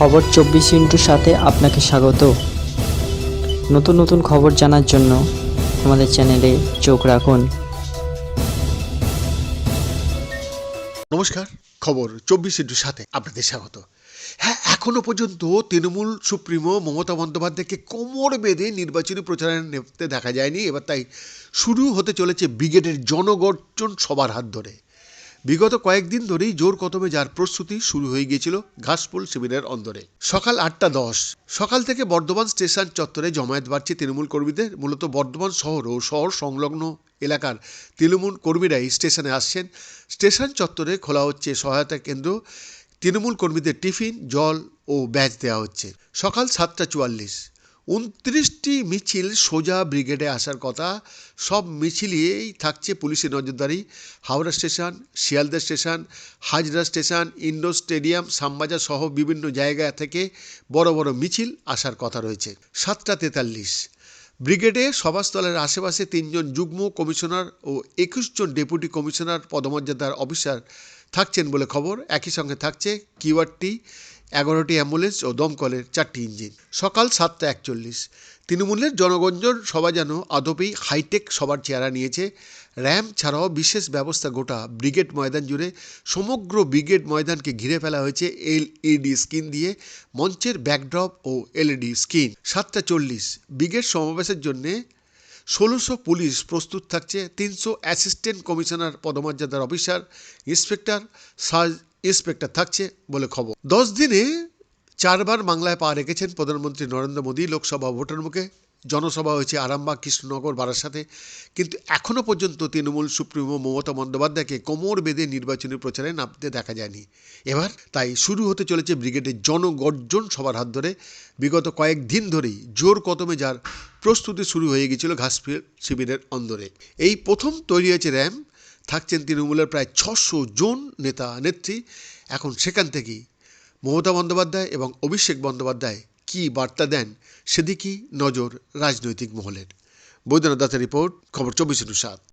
খবর চব্বিশ ইন্টুর সাথে আপনাকে স্বাগত। নতুন নতুন খবর জানার জন্য আমাদের চ্যানেলে চোখ রাখুন। নমস্কার, খবর চব্বিশ ইন্টুর সাথে আপনাদের স্বাগত। হ্যাঁ এখনও পর্যন্ত তৃণমূল সুপ্রিমো মমতা বন্দ্যোপাধ্যায়কে কোমর বেঁধে নির্বাচনী প্রচারে নেমতে দেখা যায়নি। এবার তাই শুরু হতে চলেছে ব্রিগেডের জনগর্জন সবার হাত ধরে। বিগত কয়েকদিন ধরেই জোর কদমে যার প্রস্তুতি শুরু হয়ে গিয়েছিল ঘাসফুল শিবিরের অন্দরে। সকাল আটটা দশ। সকাল থেকে বর্ধমান স্টেশন চত্বরে জমায়েত বাড়ছে তৃণমূল কর্মীদের, মূলত বর্ধমান শহর ও শহর সংলগ্ন এলাকার তৃণমূল কর্মীরাই স্টেশনে আসছেন। স্টেশন চত্বরে খোলা হচ্ছে সহায়তা কেন্দ্র। তৃণমূল কর্মীদের টিফিন, জল ও ব্যাচ দেওয়া হচ্ছে। সকাল সাতটা চুয়াল্লিশ। উনত্রিশটি মিছিল সোজা ব্রিগেডে আসার কথা। সব মিছিলিয়েই থাকছে পুলিশের নজরদারি। Howrah station, Sealdah station, Hazra station indoor stadium Shyambazar সহ বিভিন্ন জায়গা থেকে বড় বড় মিছিল আসার কথা রয়েছে। সাতটা তেতাল্লিশ। ব্রিগেডে সভাস্থলের আশেপাশে তিনজন যুগ্ম কমিশনার ও একুশ জন ডেপুটি কমিশনার পদমর্যাদার অফিসার থাকছেন বলে খবর। একই সঙ্গে থাকছে কিউআরটি। এগারোটি অ্যাম্বুলেন্স ও দমকলের চারটি ইঞ্জিন। সকাল সাতটা একচল্লিশ। তৃণমূলের জনগঞ্জন সভা যেন আদপেই হাইটেক সবার চেহারা নিয়েছে। র্যাম্প ছাড়াও বিশেষ ব্যবস্থা গোটা ব্রিগেড ময়দান জুড়ে সমগ্র ব্রিগেড ময়দানকে ঘিরে ফেলা হয়েছে এলইডি স্ক্রিন দিয়ে মঞ্চের ব্যাকড্রপ ও এলইডি স্ক্রিন। সাতটা চল্লিশ। ব্রিগেড সমাবেশের জন্যে ষোলোশো পুলিশ প্রস্তুত থাকছে। তিনশো অ্যাসিস্ট্যান্ট কমিশনার পদমর্যাদার অফিসার, ইন্সপেক্টর সাব ইন্সপেক্টর থাকছে বলে খবর। দশ দিনে চারবার বাংলায় পা রেখেছেন প্রধানমন্ত্রী নরেন্দ্র মোদী। লোকসভা ভোটের মুখে জনসভা হয়েছে আরামবাগ, কৃষ্ণনগর, বারাসাতে। কিন্তু এখনও পর্যন্ত তৃণমূল, সুপ্রিমো, মমতা বন্দ্যোপাধ্যায়কে কোমর বেঁধে নির্বাচনী প্রচারে নামতে দেখা যায়নি। এবার তাই শুরু হতে চলেছে ব্রিগেডের জনগর্জন সবার হাত ধরে। বিগত কয়েকদিন ধরেই জোর কদমে যার প্রস্তুতি শুরু হয়ে গিয়েছিল ঘাসফিল শিবিরের অন্দরে। এই প্রথম তৈরি হয়েছে র্যাম থাকছেন তৃণমূলের প্রায় ছশো জন নেতা, নেত্রী। এখন সেখান থেকেই মমতা বন্দ্যোপাধ্যায় এবং অভিষেক বন্দ্যোপাধ্যায় কি বার্তা দেন সেদিকেই নজর রাজনৈতিক মহলের। বৈদ্যনাথ দাসের রিপোর্ট, খবর চব্বিশ সাত।